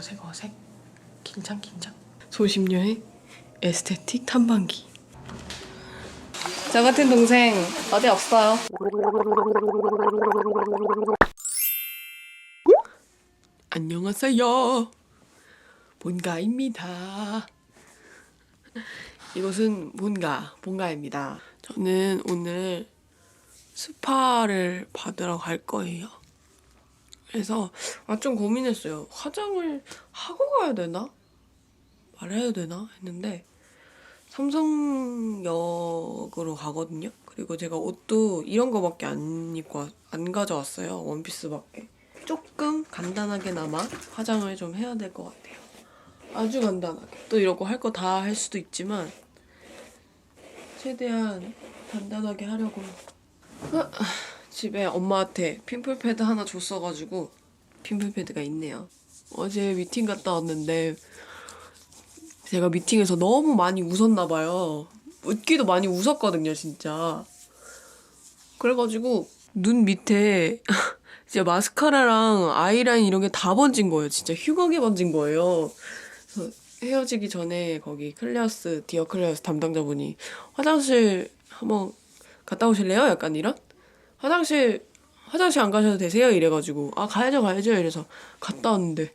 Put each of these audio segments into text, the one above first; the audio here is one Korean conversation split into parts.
어색 어색? 긴장 긴장? 소심녀의 에스테틱 탐방기. 저 같은 동생 어디 없어요. 안녕하세요. 본가입니다. 이곳은 본가 본가입니다. 저는 오늘 스파를 받으러 갈 거예요 그래서 아 좀 고민했어요. 화장을 하고 가야 되나? 말해야 되나? 했는데 삼성역으로 가거든요. 그리고 제가 옷도 이런 거밖에 안 입고 와- 안 가져왔어요. 원피스밖에. 조금 간단하게나마 화장을 좀 해야 될 것 같아요. 아주 간단하게. 또 이러고 할 거 다 할 수도 있지만 최대한 간단하게 하려고. 아, 집에 엄마한테 핀플 패드 하나 줬어가지고 핀플 패드가 있네요. 어제 미팅 갔다 왔는데 제가 미팅에서 너무 많이 웃었나 봐요. 웃기도 많이 웃었거든요, 진짜. 그래가지고 눈 밑에 진짜 마스카라랑 아이라인 이런 게 다 번진 거예요. 진짜 흉하게 번진 거예요. 그래서 헤어지기 전에 거기 클레어스 디어 클레어스 담당자분이 화장실 한번 갔다 오실래요? 약간 이런 화장실 화장실 안 가셔도 되세요? 이래가지고 아 가야죠 가야죠 이래서 갔다 왔는데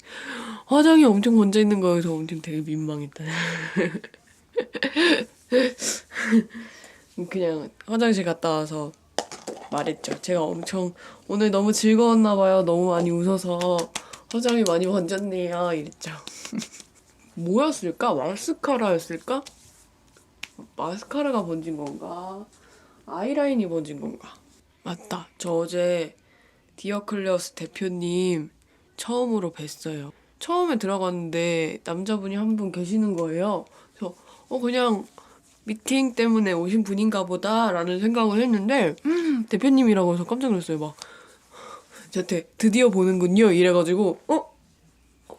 화장이 엄청 번져 있는 거여서 엄청 되게 민망했다. 그냥 화장실 갔다 와서 말했죠. 제가 엄청 오늘 너무 즐거웠나 봐요. 너무 많이 웃어서 화장이 많이 번졌네요. 이랬죠. 뭐였을까? 마스카라였을까? 마스카라가 번진 건가? 아이라인이 번진 건가? 맞다. 저 어제 디어클레어스 대표님 처음으로 뵀어요. 처음에 들어갔는데 남자분이 한 분 계시는 거예요. 그래서 어 그냥 미팅 때문에 오신 분인가 보다라는 생각을 했는데 음, 대표님이라고 해서 깜짝 놀랐어요. 막 저한테 드디어 보는군요. 이래가지고 어? 어?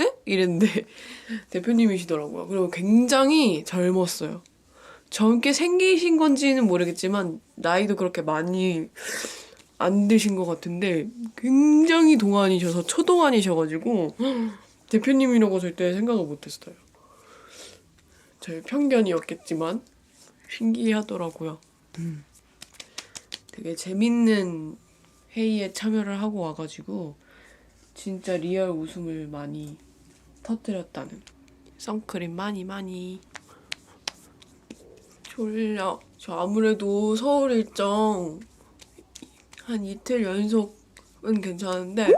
에? 이랬는데 대표님이시더라고요. 그리고 굉장히 젊었어요. 젊게 생기신 건지는 모르겠지만 나이도 그렇게 많이 안 드신 것 같은데 굉장히 동안이셔서 초동안이셔가지고 대표님이라고 절대 생각을 못했어요. 저의 편견이었겠지만 신기하더라고요. 음. 되게 재밌는 회의에 참여를 하고 와가지고 진짜 리얼 웃음을 많이 터뜨렸다는 선크림 많이 많이 졸려. 저 아무래도 서울 일정 한 이틀 연속은 괜찮은데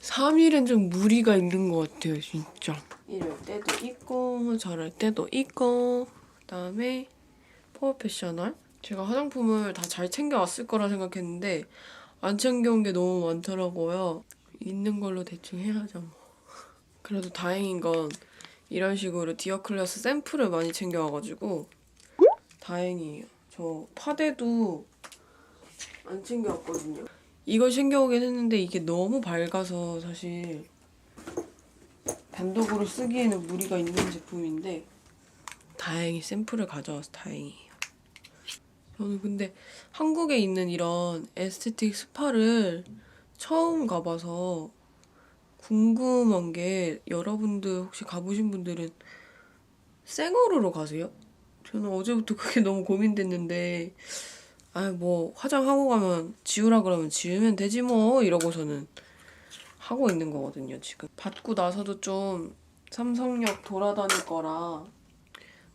3일은 좀 무리가 있는 것 같아요, 진짜. 이럴 때도 있고 저럴 때도 있고 그다음에 패셔널 제가 화장품을 다 잘 챙겨왔을 거라 생각했는데 안 챙겨온 게 너무 많더라고요. 있는 걸로 대충 해야죠. 뭐. 그래도 다행인 건 이런 식으로 디어클래스 샘플을 많이 챙겨와가지고 다행이에요. 저 파데도 안 챙겨왔거든요. 이걸 챙겨오긴 했는데 이게 너무 밝아서 사실 단독으로 쓰기에는 무리가 있는 제품인데 다행히 샘플을 가져와서 다행이에요. 저는 근데 한국에 있는 이런 에스테틱 스파를 처음 가봐서 궁금한 게 여러분들 혹시 가보신 분들은 생얼으로 가세요? 저는 어제부터 그게 너무 고민됐는데 아 뭐 화장하고 가면 지우라 그러면 지우면 되지 뭐 이러고서는 하고 있는 거거든요 지금 받고 나서도 좀 삼성역 돌아다닐 거라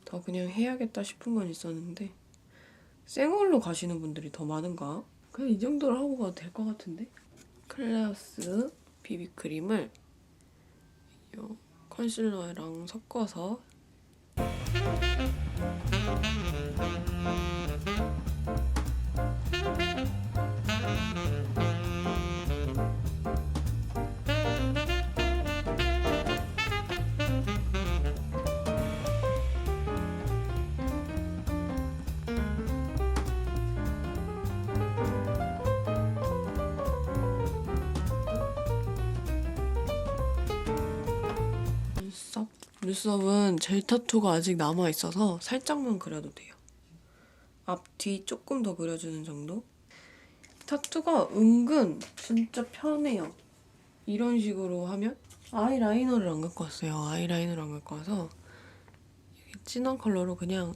더 그냥 해야겠다 싶은 건 있었는데 생얼로 가시는 분들이 더 많은가? 그냥 이 정도로 하고 가도 될 것 같은데 클레어스 비비크림을 요 컨실러랑 섞어서 눈썹 눈썹은 젤 타투가 아직 남아 있어서 살짝만 그려도 돼요. 앞뒤 조금 더 그려주는 정도. 타투가 은근 진짜 편해요. 이런 식으로 하면 아이라이너를 안 갖고 왔어요. 아이라이너를 안 갖고 와서 진한 컬러로 그냥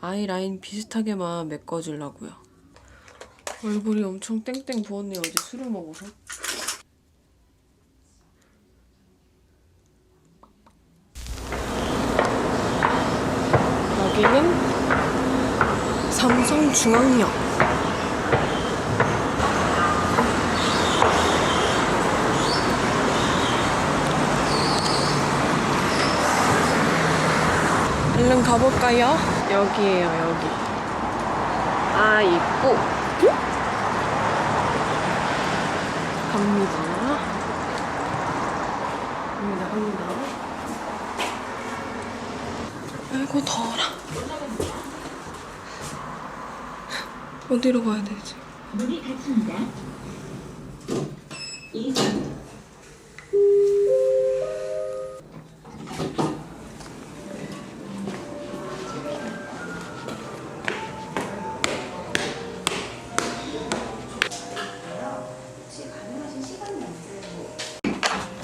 아이라인 비슷하게만 메꿔주려고요. 얼굴이 엄청 땡땡 부었네요. 어제 술을 먹어서. 여기는 삼성중앙역. 얼른 가볼까요? 여기에요, 여기. 아, 있고. 갑니다. 갑니다, 갑니다. 아이고, 더워라. 어디로 가야 되지? 문이 닫힙니다. 2번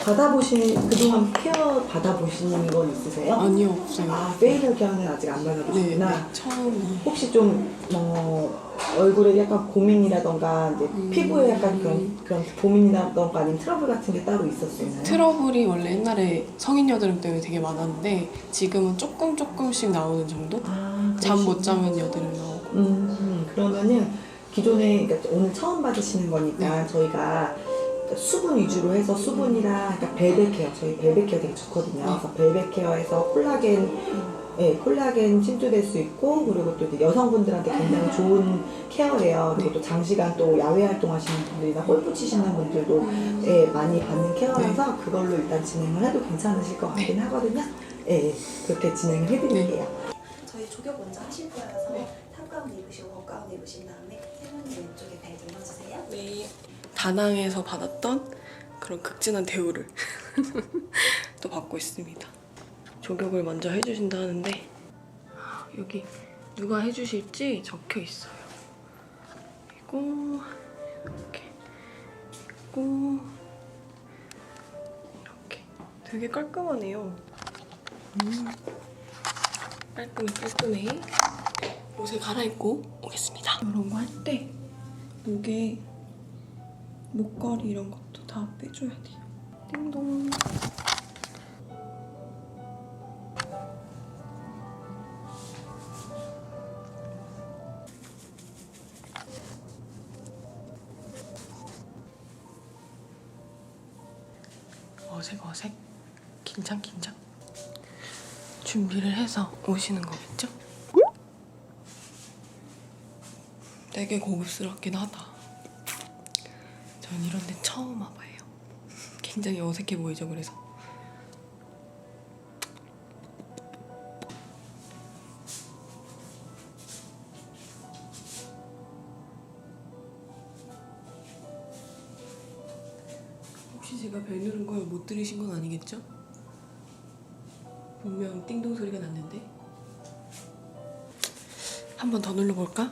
받아보신 그동안 케어 받아보신 건 있으세요? 아니요, 없어요. 아 페이셜 케어는 아직 안 네, 받아보셨구나. 네, 처음. 혹시 좀 어, 얼굴에 약간 고민이라던가 이제 음. 피부에 약간 그런 그런 고민이라던가 아니면 트러블 같은 게 따로 있었어요? 트러블이 원래 옛날에 성인 여드름 때문에 되게 많았는데 지금은 조금 조금씩 나오는 정도? 아, 잠 못. 자면 여드름 나오고. 음 그러면은 기존에 그러니까 오늘 처음 받으시는 거니까 네. 저희가 수분 위주로 해서 수분이랑 그러니까 벨벳 케어 저희 벨벳 케어 되게 좋거든요. 네. 그래서 벨벳 케어에서 콜라겐 예, 콜라겐 침투될 수 있고 그리고 또 이제 여성분들한테 굉장히 좋은 케어예요. 그리고 또 장시간 또 야외 활동하시는 분들이나 골프 치시는 분들도 예, 많이 받는 케어라서 그걸로 일단 진행을 해도 괜찮으실 것 같긴 하거든요. 예, 예, 그렇게 진행을 해드릴게요. 저희 조격 먼저 하실 거여서 탑가운 입으시고 겉가운 입으신 다음에 세분이 왼쪽에 벨 눌러주세요. 네. 다낭에서 받았던 그런 극진한 대우를 또 받고 있습니다. 조격을 먼저 해주신다 하는데 여기 누가 해주실지 적혀 있어요. 그리고 이렇게 있고 이렇게 되게 깔끔하네요. 음. 깔끔해 깔끔해. 옷을 갈아입고 오겠습니다. 이런 거 할 때 목에 목걸이 이런 것도 다 빼줘야 돼요. 띵동. 어색 어색 긴장 긴장 준비를 해서 오시는 거겠죠? 되게 고급스럽긴 하다. 전 이런 데 처음 와봐요. 굉장히 어색해 보이죠, 그래서. 못 들으신 건 아니겠죠? 분명 띵동 소리가 났는데. 한 번 더 눌러볼까?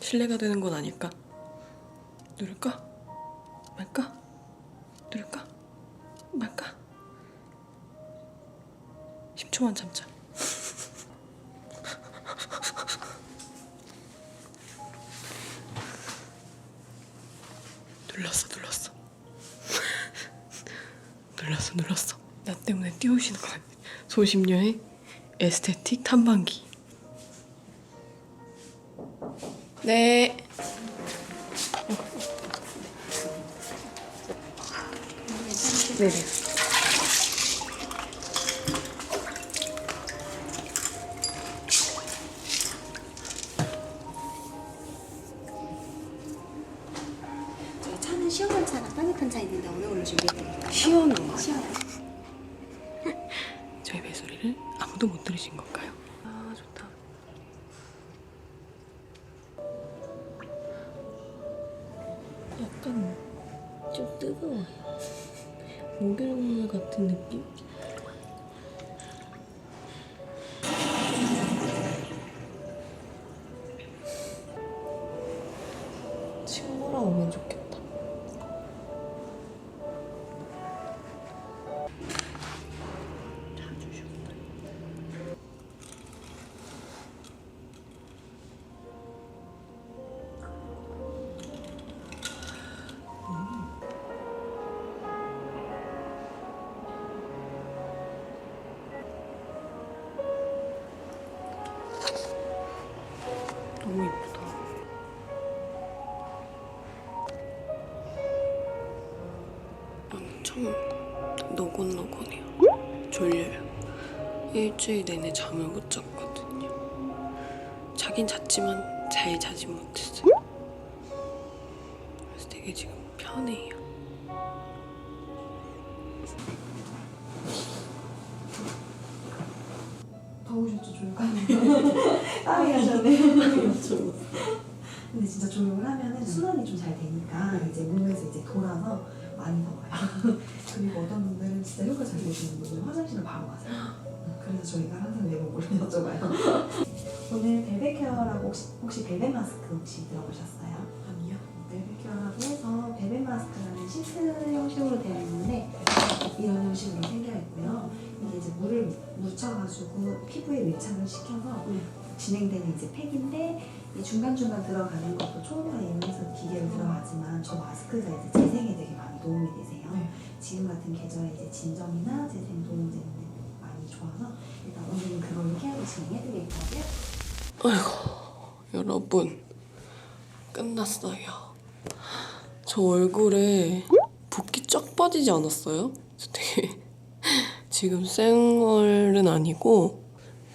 신뢰가 되는 건 아닐까? 누를까? 말까? 누를까? 말까? 10초만 참자. 띄우시는 거 아니야? 소심녀의 에스테틱 탐방기. 네. 네네. 좀 뜨거워요. 목요일 같은 느낌? 너무 이쁘다. 엄청 노곤노곤해요. 졸려요. 일주일 내내 잠을 못 잤거든요. 자긴 잤지만 잘 자지 못했어요. 그래서 되게 지금 편해요. 진짜 조용을 하면은 순환이 좀 잘 되니까 이제 몸에서 이제 돌아서 많이 더워요 그리고 어떤 분들은 진짜 효과 잘 보시는 분들은 화장실을 바로 가세요 그래서 저희가 항상 매번 뭘 여쭤봐요 오늘 벨벳 케어라고 혹시, 혹시 벨벳 마스크 혹시 들어보셨어요? 아니요. 벨벳 케어라고 해서 벨벳 마스크라는 시트 형식으로 되어 있는데 이런 형식으로 생겨 있고요. 이게 이제 물을 묻혀가지고 피부에 밀착을 시켜서 진행되는 이제 팩인데 이 중간중간 들어가는 것도 초음파 이용해서 기계로 들어가지만 저 마스크가 이제 재생에 되게 많이 도움이 되세요. 네. 지금 같은 계절에 이제 진정이나 재생 도움 되는 데 많이 좋아서 일단 오늘은 그걸로 케어를 진행해드릴 거고요. 여러분 끝났어요. 저 얼굴에 붓기 쫙 빠지지 않았어요? 저 되게 지금 생얼은 아니고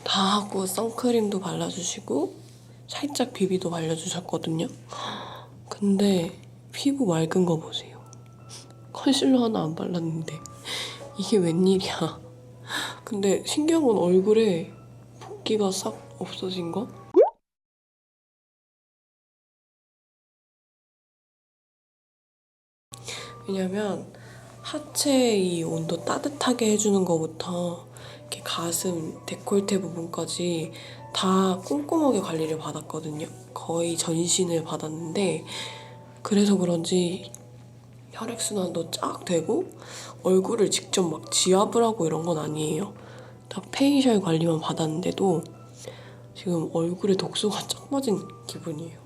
다 하고 선크림도 발라주시고 살짝 비비도 발려주셨거든요. 근데 피부 맑은 거 보세요. 컨실러 하나 안 발랐는데 이게 웬일이야. 근데 신기한 건 얼굴에 붓기가 싹 없어진 거? 왜냐면 하체 이 온도 따뜻하게 해주는 것부터 이렇게 가슴, 데콜테 부분까지 다 꼼꼼하게 관리를 받았거든요. 거의 전신을 받았는데 그래서 그런지 혈액순환도 쫙 되고 얼굴을 직접 막 지압을 하고 이런 건 아니에요. 딱 페이셜 관리만 받았는데도 지금 얼굴에 독소가 쫙 빠진 기분이에요.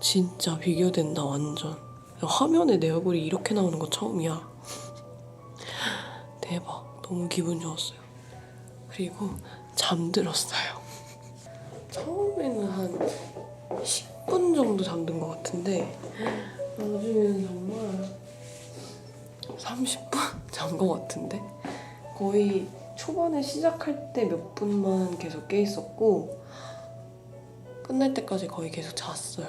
진짜 비교된다 완전. 화면에 내 얼굴이 이렇게 나오는 거 처음이야. 대박. 너무 기분 좋았어요. 그리고 잠들었어요. 처음에는 한 10분 정도 잠든 것 같은데 나중에는 정말 30분 잔 것 같은데 거의 초반에 시작할 때 몇 분만 계속 깨 있었고 끝날 때까지 거의 계속 잤어요.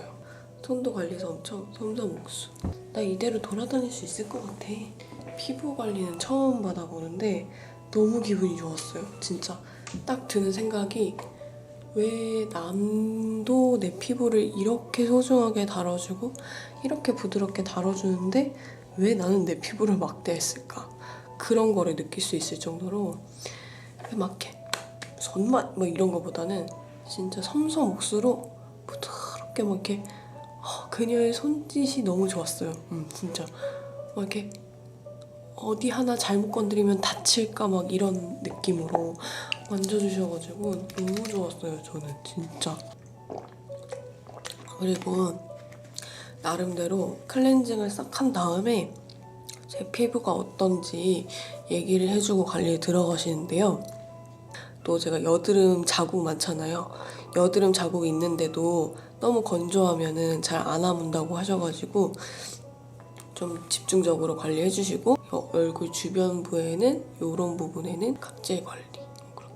손도 관리해서 엄청 섬섬옥수. 나 이대로 돌아다닐 수 있을 것 같아. 피부 관리는 처음 받아보는데 너무 기분이 좋았어요. 진짜 딱 드는 생각이 왜 남도 내 피부를 이렇게 소중하게 다뤄주고 이렇게 부드럽게 다뤄주는데 왜 나는 내 피부를 막대했을까? 그런 거를 느낄 수 있을 정도로 막 이렇게 손맛 뭐 이런 거보다는 진짜 섬섬 옥수로 부드럽게 막 이렇게 어, 그녀의 손짓이 너무 좋았어요. 음, 진짜 막 이렇게 어디 하나 잘못 건드리면 다칠까 막 이런 느낌으로 만져주셔가지고 너무 좋았어요. 저는 진짜. 그리고 나름대로 클렌징을 싹 한 다음에 제 피부가 어떤지 얘기를 해주고 관리에 들어가시는데요. 또 제가 여드름 자국 많잖아요. 여드름 자국이 있는데도 너무 건조하면은 잘 안 아문다고 하셔가지고 좀 집중적으로 관리해 주시고 어, 얼굴 주변 부에는 이런 부분에는 각질 관리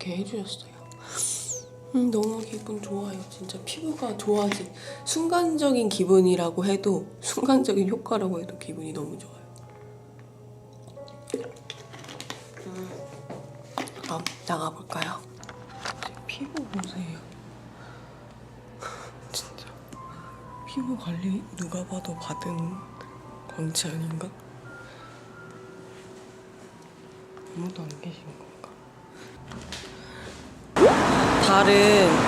그렇게 해주셨어요. 음, 너무 기분 좋아요. 진짜 피부가 좋아진 순간적인 기분이라고 해도 순간적인 효과라고 해도 기분이 너무 좋아요. 음, 그럼 나가볼까요? 제 피부 보세요. 진짜 피부 관리 누가 봐도 받은 광치 아닌가? 아무도 안 계신 건가? 다른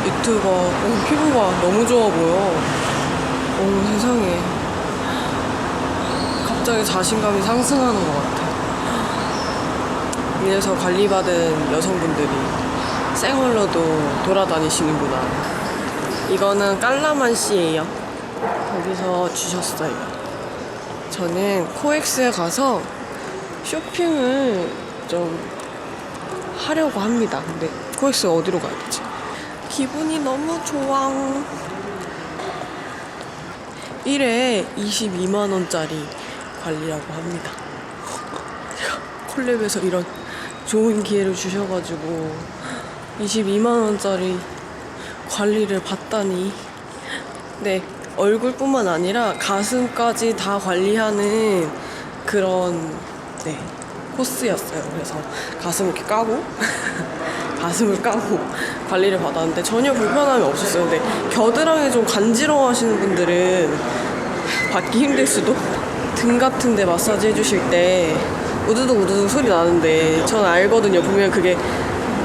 유튜버 어, 피부가 너무 좋아 보여. 어 세상에 갑자기 자신감이 상승하는 것 같아. 이래서 관리받은 여성분들이 생얼로도 돌아다니시는구나. 이거는 깔라만시예요. 여기서 주셨어요. 저는 코엑스에 가서 쇼핑을 좀 하려고 합니다. 근데 코엑스 어디로 가야 되지? 기분이 너무 좋아. 1회 22만원짜리 관리라고 합니다. 콜랩에서 이런 좋은 기회를 주셔가지고 22만원짜리 관리를 받다니. 네, 얼굴뿐만 아니라 가슴까지 다 관리하는 그런, 네, 코스였어요. 그래서 가슴 이렇게 까고, 가슴을 까고 관리를 받았는데 전혀 불편함이 없었어요. 근데 겨드랑이 좀 간지러워 하시는 분들은 받기 힘들 수도? 등 같은데 마사지 해주실 때 우두둑 우두둑 소리 나는데 전 알거든요. 보면 그게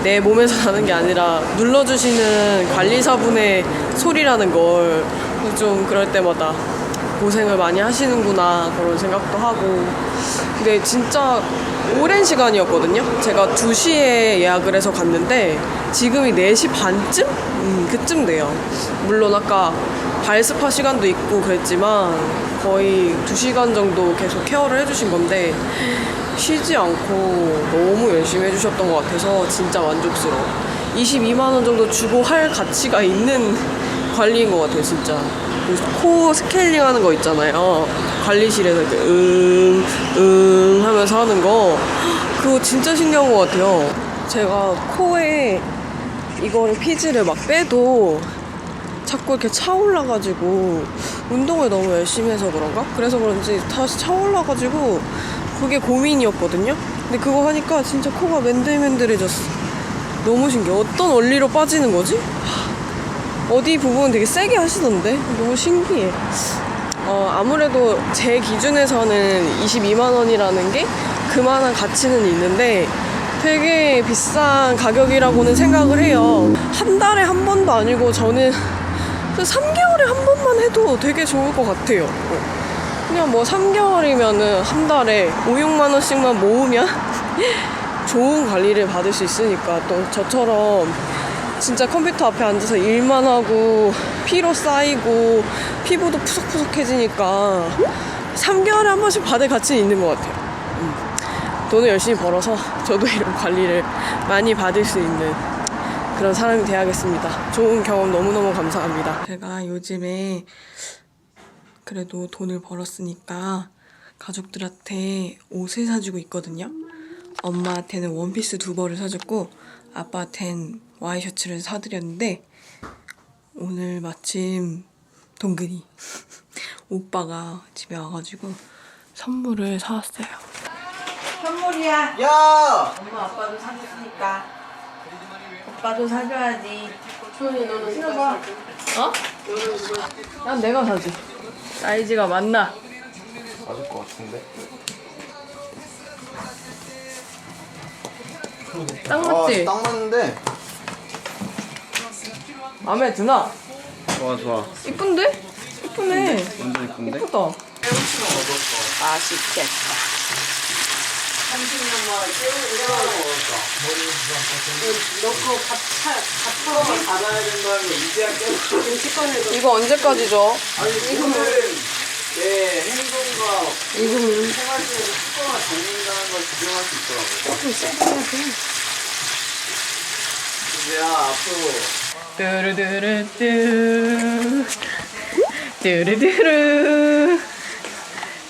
내 몸에서 나는 게 아니라 눌러주시는 관리사분의 소리라는 걸 좀 그럴 때마다 고생을 많이 하시는구나 그런 생각도 하고 근데 진짜 오랜 시간이었거든요. 제가 2시에 예약을 해서 갔는데 지금이 4시 반쯤? 음, 그쯤 돼요. 물론 아까 발스파 시간도 있고 그랬지만 거의 2시간 정도 계속 케어를 해주신 건데 쉬지 않고 너무 열심히 해주셨던 것 같아서 진짜 만족스러워. 22만원 정도 주고 할 가치가 있는 관리인 것 같아요 진짜. 그 코 스케일링 하는 거 있잖아요. 관리실에서 응, 응 하면서 하는 거. 그거 진짜 신기한 것 같아요. 제가 코에 이거를 피지를 막 빼도 자꾸 이렇게 차올라가지고 운동을 너무 열심히 해서 그런가? 그래서 그런지 다시 차올라가지고 그게 고민이었거든요. 근데 그거 하니까 진짜 코가 맨들맨들해졌어. 너무 신기해. 어떤 원리로 빠지는 거지? 어디 부분 되게 세게 하시던데 너무 신기해. 어, 아무래도 제 기준에서는 22만 원이라는 게 그만한 가치는 있는데 되게 비싼 가격이라고는 생각을 해요. 한 달에 한 번도 아니고 저는 3개월에 한 번만 해도 되게 좋을 것 같아요. 어. 그냥 뭐 3개월이면은 한 달에 5, 6만 원씩만 모으면 좋은 관리를 받을 수 있으니까 또 저처럼 진짜 컴퓨터 앞에 앉아서 일만 하고 피로 쌓이고 피부도 푸석푸석해지니까 3개월에 한 번씩 받을 가치는 있는 것 같아요. 음. 돈을 열심히 벌어서 저도 이런 관리를 많이 받을 수 있는 그런 사람이 돼야겠습니다. 좋은 경험 너무너무 감사합니다. 제가 요즘에 그래도 돈을 벌었으니까 가족들한테 옷을 사주고 있거든요. 엄마한테는 원피스 두 벌을 사줬고 아빠한텐 와이셔츠를 사드렸는데 오늘 마침 동근이 오빠가 집에 와가지고 선물을 사왔어요. 선물이야. 야! 엄마 아빠도 사줬으니까 오빠도 사줘야지. 소연이 너는 신어봐. 어? 난 내가 사지. 사이즈가 맞나? 맞을 것 같은데. 딱 맞지? 아, 딱 맞는데. 마음에 드나? 좋아, 좋아. 이쁜데? 이쁘네. 완전 이쁜데? 이쁘다. 맛있겠다. 30년만 넣고 밥 차, 밥 차고 받아야 된다는 거 이제야 깨달아. 이거 언제까지죠? 아니, 오늘은 내 행동과 이거는 생활 속에서 습관을 잡는다는 걸 규정할 수 있더라고. 좀 세게 해야 돼. 이제야, 앞으로. 뚜루뚜루뚜. 뚜루뚜루.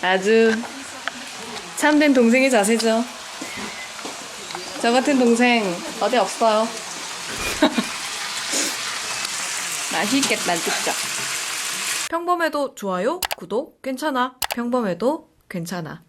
아주 참된 동생의 자세죠. 저 같은 동생 어디 없어요? 맛있겠다 진짜 평범해도 좋아요 구독 괜찮아. 평범해도 괜찮아